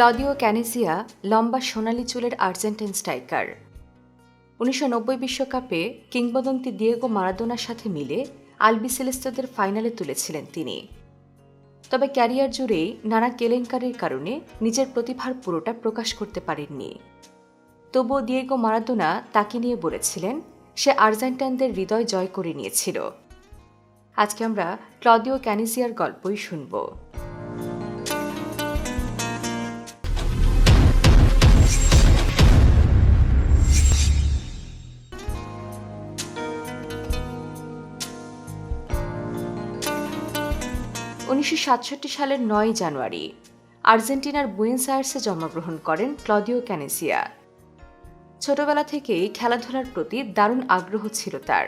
Claudio ক্যানেসিয়া লম্বা সোনালি চুলের Argentine striker. উনিশশো বিশ্বকাপে কিংবদন্তি দিয়েগো মারাদোনার সাথে মিলে আলবিসেলেস্তাদের ফাইনালে তুলেছিলেন তিনি। তবে ক্যারিয়ার জুড়েই নানা কেলেঙ্কারির কারণে নিজের প্রতিভার পুরোটা প্রকাশ করতে পারেননি। তবুও দিয়েগো মারাদোনা তাকে নিয়ে বলেছিলেন, সে আর্জেন্টাইনদের হৃদয় জয় করে নিয়েছিল। আজকে আমরা ক্লদিও ক্যানিসিয়ার গল্পই শুনব। উনিশশো সাতষট্টি সালের নয় জানুয়ারি, আর্জেন্টিনার বুয়েন্স আয়ার্সে জন্মগ্রহণ করেন ক্লদিও ক্যানেসিয়া। ছোটবেলা থেকেই খেলাধুলার প্রতি দারুণ আগ্রহ ছিল তার।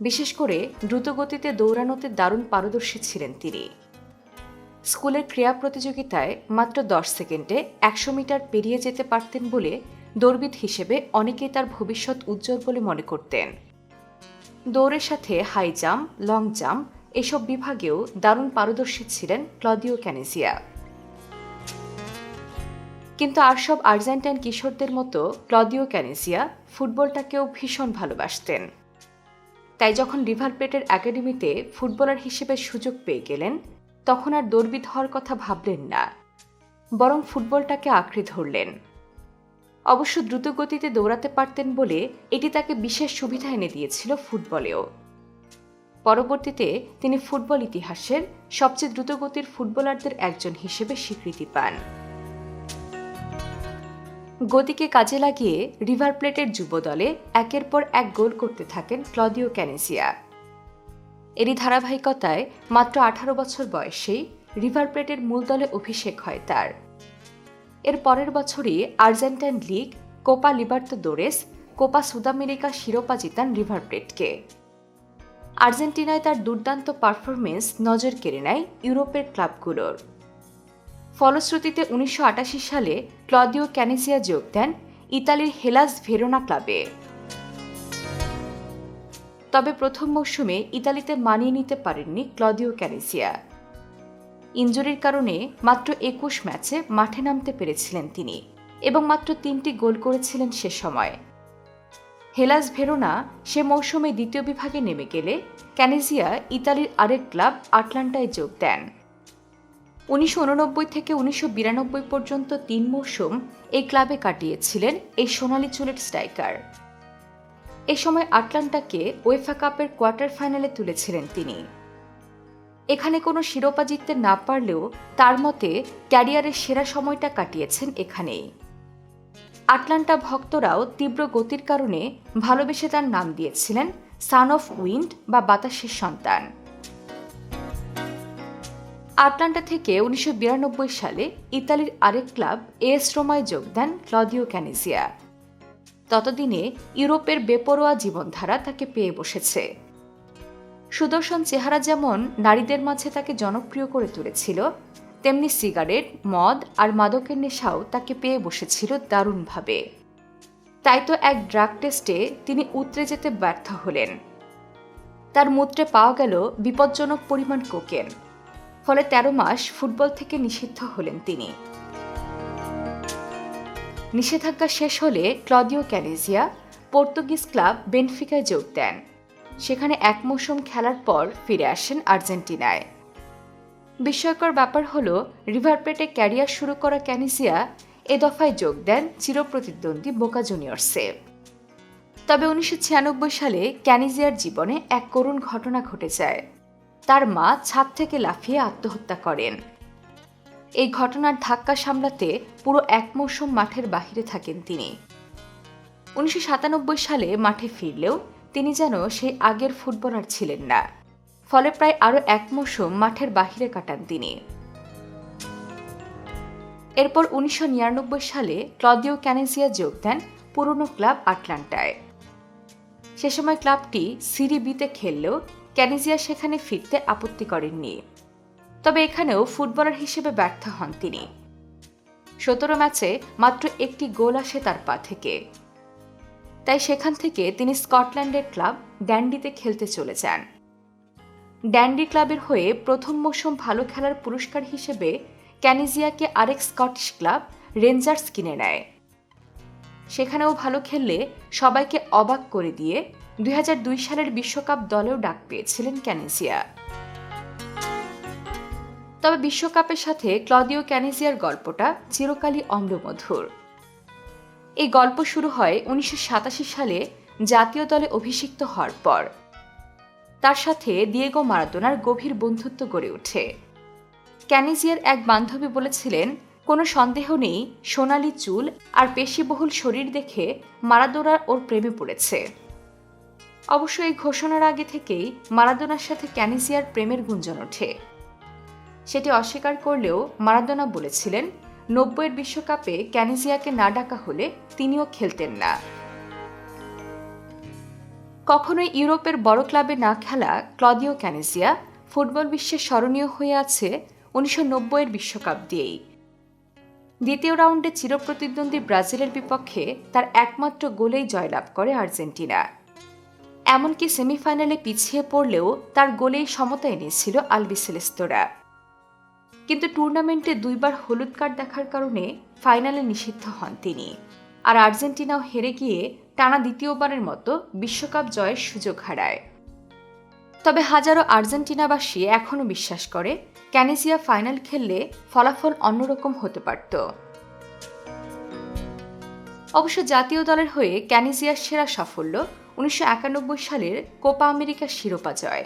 বিশেষ করে দ্রুতগতিতে দৌড়ানোতে দারুণ পারদর্শী ছিলেন তিনি। স্কুলের ক্রীড়া প্রতিযোগিতায় মাত্র দশ সেকেন্ডে একশো মিটার পেরিয়ে যেতে পারতেন বলে দৌড়বিদ হিসেবে অনেকেই তার ভবিষ্যৎ উজ্জ্বল বলে মনে করতেন। দৌড়ের সাথে হাই জাম্প, লং জাম্প এসব বিভাগেও দারুণ পারদর্শী ছিলেন ক্লদিও ক্যানেসিয়া। কিন্তু আর সব আর্জেন্টাইন কিশোরদের মতো ক্লদিও ক্যানেসিয়া ফুটবলটাকেও ভীষণ ভালোবাসতেন। তাই যখন রিভার প্লেটের একাডেমিতে ফুটবলার হিসেবে সুযোগ পেয়ে গেলেন, তখন আর দৌড়বিদ হওয়ার কথা ভাবলেন না, বরং ফুটবলটাকে আঁকড়ে ধরলেন। অবশ্য দ্রুতগতিতে দৌড়াতে পারতেন বলে এটি তাকে বিশেষ সুবিধা এনে দিয়েছিল ফুটবলেও। পরবর্তীতে তিনি ফুটবল ইতিহাসের সবচেয়ে দ্রুতগতির ফুটবলারদের একজন হিসেবে স্বীকৃতি পান। গতিকে কাজে লাগিয়ে রিভার প্লেটের যুব দলে একের পর এক গোল করতে থাকেন ক্লদিও ক্যানেসিয়া। এরই ধারাবাহিকতায় মাত্র আঠারো বছর বয়সেই রিভার প্লেটের মূল দলে অভিষেক হয় তার। এর পরের বছরই Argentine league Copa Libertadores Copa Sudamericana শিরোপা জিতান রিভার প্লেটকে। আর্জেন্টিনায় তার দুর্দান্ত পারফরমেন্স নজর কেড়ে নেয় ইউরোপের ক্লাবগুলোর। ফলশ্রুতিতে উনিশশো আটাশি সালে ক্লদিও ক্যানেসিয়া যোগ দেন ইতালির হেলাস ভেরোনা ক্লাবে। তবে প্রথম মৌসুমে ইতালিতে মানিয়ে নিতে পারেননি ক্লদিও ক্যানেসিয়া। ইঞ্জুরির কারণে মাত্র একুশ ম্যাচে মাঠে নামতে পেরেছিলেন তিনি এবং মাত্র তিনটি গোল করেছিলেন সে সময়। হেলাস ভেরোনা সে মৌসুমে দ্বিতীয় বিভাগে নেমে গেলে ক্যানেজিয়া ইতালির আরেক ক্লাব আটলান্টায় যোগ দেন। উনিশশো উননব্বই থেকে উনিশশো বিরানব্বই পর্যন্ত তিন মৌসুম এই ক্লাবে কাটিয়েছিলেন এই সোনালি চুলের স্ট্রাইকার। এ সময় আটলান্টাকে ওয়েফা কাপের কোয়ার্টার ফাইনালে তুলেছিলেন তিনি। এখানে কোনো শিরোপা জিততে না পারলেও তার মতে ক্যারিয়ারের সেরা সময়টা কাটিয়েছেন এখানেই। আটলান্টা ভক্তরাও তীব্র গতির কারণে ভালোবেসে তার নাম দিয়েছিলেন সান অফ উইন্ড বা বাতাসের সন্তান। আটলান্টা থেকে উনিশশো বিরানব্বই সালে ইতালির আরেক ক্লাব এস রোমায় যোগ দেন ক্লদিও ক্যানিসিয়া ততদিনে ইউরোপের বেপরোয়া জীবনধারা তাকে পেয়ে বসেছে। সুদর্শন চেহারা যেমন নারীদের মাঝে তাকে জনপ্রিয় করে তুলেছিল তেমনি সিগারেট, মদ আর মাদকের নেশাও তাকে পেয়ে বসেছিল দারুণভাবে। তাই তো এক ড্রাগ টেস্টে তিনি উতরে যেতে ব্যর্থ হলেন। তার মূত্রে পাওয়া গেল বিপজ্জনক পরিমাণ কোকেন। ফলে তেরো মাস ফুটবল থেকে নিষিদ্ধ হলেন তিনি। নিষেধাজ্ঞা শেষ হলে ক্লদিও ক্যালেজিয়া, পর্তুগিজ ক্লাব বেনফিকায় যোগ দেন। সেখানে এক মৌসুম খেলার পর ফিরে আসেন আর্জেন্টিনায়। বিস্ময়কর ব্যাপার হল, রিভার প্লেটে ক্যারিয়ার শুরু করা ক্যানিসিয়া এ দফায় যোগ দেন চিরপ্রতিদ্বন্দ্বী বোকা জুনিয়র্সে। তবে উনিশশো ছিয়ানব্বই সালে ক্যানিজিয়ার জীবনে এক করুণ ঘটনা ঘটে যায়। তার মা ছাদ থেকে লাফিয়ে আত্মহত্যা করেন। এই ঘটনার ধাক্কা সামলাতে পুরো এক মৌসুম মাঠের বাহিরে থাকেন তিনি। উনিশশো সাতানব্বই সালে মাঠে ফিরলেও তিনি যেন সেই আগের ফুটবলার ছিলেন না। ফলে প্রায় আরও এক মৌসুম মাঠের বাহিরে কাটান তিনি। এরপর উনিশশো নিরানব্বই সালে ক্লদিও ক্যানেজিয়া যোগ দেন পুরনো ক্লাব আটলান্টায়। সে সময় ক্লাবটি সিরি বিতে খেললেও ক্যানেজিয়া সেখানে ফিরতে আপত্তি করেননি। তবে এখানেও ফুটবলার হিসেবে ব্যর্থ হন তিনি। সতেরো ম্যাচে মাত্র একটি গোল আসে তার পা থেকে। তাই সেখান থেকে তিনি স্কটল্যান্ডের ক্লাব ড্যান্ডিতে খেলতে চলে যান। ড্যান্ডি ক্লাবের হয়ে প্রথম মৌসুম ভালো খেলার পুরস্কার হিসেবে ক্যানিজিয়াকে আরেক স্কটিশ ক্লাব, রেঞ্জার্স কিনে নেয়। সেখানেও ভালো খেললে সবাইকে অবাক করে দিয়ে দুই হাজার দুই সালের বিশ্বকাপ দলেও ডাক পেয়েছিলেন ক্যানেজিয়া। তবে বিশ্বকাপের সাথে ক্লদিও ক্যানেজিয়ার গল্পটা চিরকালই অম্লমধুর। এই গল্প শুরু হয় উনিশশো সাতাশি সালে জাতীয় দলে অভিষিক্ত হওয়ার পর। তার সাথে দিয়েগো মারাদোনার গভীর বন্ধুত্ব গড়ে ওঠে। ক্যানিজিয়ার এক বান্ধবী বলেছিলেন, কোনো সন্দেহ নেই, সোনালি চুল আর পেশিবহুল শরীর দেখে মারাদোনা ওর প্রেমে পড়েছে। অবশ্য এই ঘোষণার আগে থেকেই মারাদোনার সাথে ক্যানিজিয়ার প্রেমের গুঞ্জন ওঠে। সেটি অস্বীকার করলেও মারাদোনা বলেছিলেন, নব্বইয়ের বিশ্বকাপে ক্যানিজিয়াকে না ডাকা হলে তিনিও খেলতেন না। কখনোই ইউরোপের বড় ক্লাবে না খেলা ক্লদিও ক্যানেজিয়া ফুটবল বিশ্বে স্মরণীয় হয়ে আছে উনিশশো নব্বইয়ের বিশ্বকাপ দিয়েই। দ্বিতীয় রাউন্ডে চিরপ্রতিদ্বন্দ্বী ব্রাজিলের বিপক্ষে তার একমাত্র গোলেই জয়লাভ করে আর্জেন্টিনা। এমনকি সেমিফাইনালে পিছিয়ে পড়লেও তার গোলেই সমতা এনেছিল আলবিসেলেস্তোরা কিন্তু টুর্নামেন্টে দুইবার হলুদ কার্ড দেখার কারণে ফাইনালে নিষিদ্ধ হন তিনি। আর আর্জেন্টিনাও হেরে গিয়ে টানা দ্বিতীয়বারের মতো বিশ্বকাপ জয়ের সুযোগ হারায়। তবে হাজারো আর্জেন্টিনাবাসী এখনও বিশ্বাস করে ক্যানেসিয়া ফাইনাল খেললে ফলাফল অন্যরকম হতে পারত। অবশ্য জাতীয় দলের হয়ে ক্যানিজিয়ার সেরা সাফল্য উনিশশো একানব্বই সালের কোপা আমেরিকার শিরোপা জয়।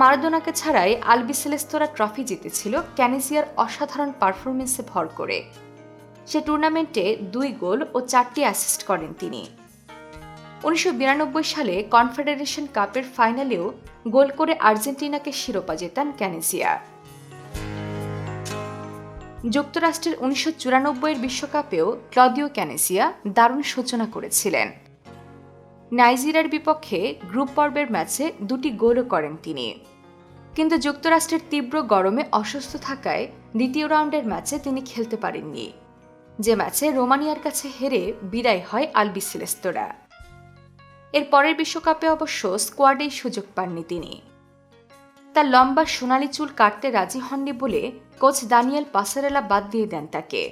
মারাদোনাকে ছাড়াই আলবিসেলেস্তোরা ট্রফি জিতেছিল ক্যানিজিয়ার অসাধারণ পারফরমেন্সে ভর করে। সে টুর্নামেন্টে দুই গোল ও চারটি অ্যাসিস্ট করেন তিনি। উনিশশো বিরানব্বই সালে কনফেডারেশন কাপের ফাইনালেও গোল করে আর্জেন্টিনাকে শিরোপা জেতান ক্যানেসিয়া। যুক্তরাষ্ট্রের উনিশশো চুরানব্বইয়ের বিশ্বকাপেও ক্লদিও ক্যানেসিয়া দারুণ সূচনা করেছিলেন। নাইজেরিয়ার বিপক্ষে গ্রুপ পর্বের ম্যাচে দুটি গোলও করেন তিনি। কিন্তু যুক্তরাষ্ট্রের তীব্র গরমে অসুস্থ থাকায় দ্বিতীয় রাউন্ডের ম্যাচে তিনি খেলতে পারেননি। যে ম্যাচে রোমানিয়ার কাছে হেরে বিদায় হয় আলবি সিলেস্তোরা এর পরের বিশ্বকাপে অবশ্য স্কোয়াডেই সুযোগ পাননি তিনি। তার লম্বা সোনালি চুল কাটতে রাজি হননি বলে কোচ দানিয়েল পাসারেলা বাদ দিয়ে দেন তাকে।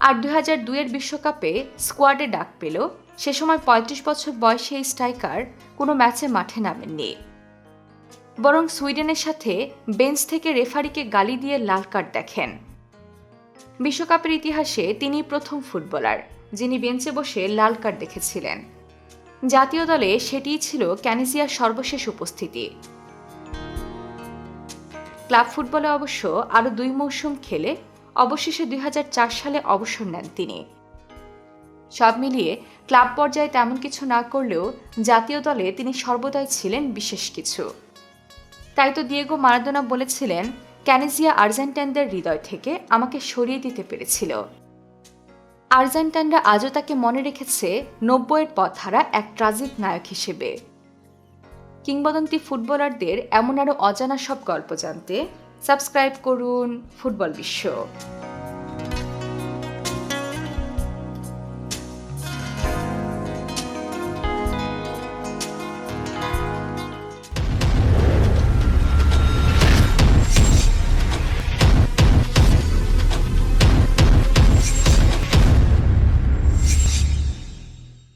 আর দুই হাজার দুইয়ের বিশ্বকাপে স্কোয়াডে ডাক পেল। সে সময় ৩৫ বছর বয়সী এই স্ট্রাইকার কোনো ম্যাচে মাঠে নামেননি। বরং সুইডেনের সাথে বেঞ্চ থেকে রেফারিকে গালি দিয়ে লাল কার্ড দেখেন। বিশ্বকাপের ইতিহাসে তিনি প্রথম ফুটবলার, যিনি বেঞ্চে বসে লাল কার্ড দেখেছিলেন। জাতীয় দলে সেটিই ছিল ক্যানিসিয়ার সর্বশেষ উপস্থিতি। ক্লাব ফুটবলে অবশ্য আরও দুই মৌসুম খেলে অবশেষে দুই হাজার চার সালে অবসর নেন তিনি। সব মিলিয়ে ক্লাব পর্যায়ে তেমন কিছু না করলেও জাতীয় দলে তিনি সর্বদাই ছিলেন বিশেষ কিছু। তাই তো দিয়েগো মারাদোনা বলেছিলেন ক্যানেজিয়া আর্জেন্টাইনদের হৃদয় থেকে আমাকে সরিয়ে দিতে পেরেছিল। আর্জেন্টাইনরা আজও তাকে মনে রেখেছে নব্বইয়ের পথ হারা এক ট্রাজিক নায়ক হিসেবে। কিংবদন্তি ফুটবলারদের এমন আরও অজানা সব গল্প জানতে সাবস্ক্রাইব করুন ফুটবল বিশ্ব।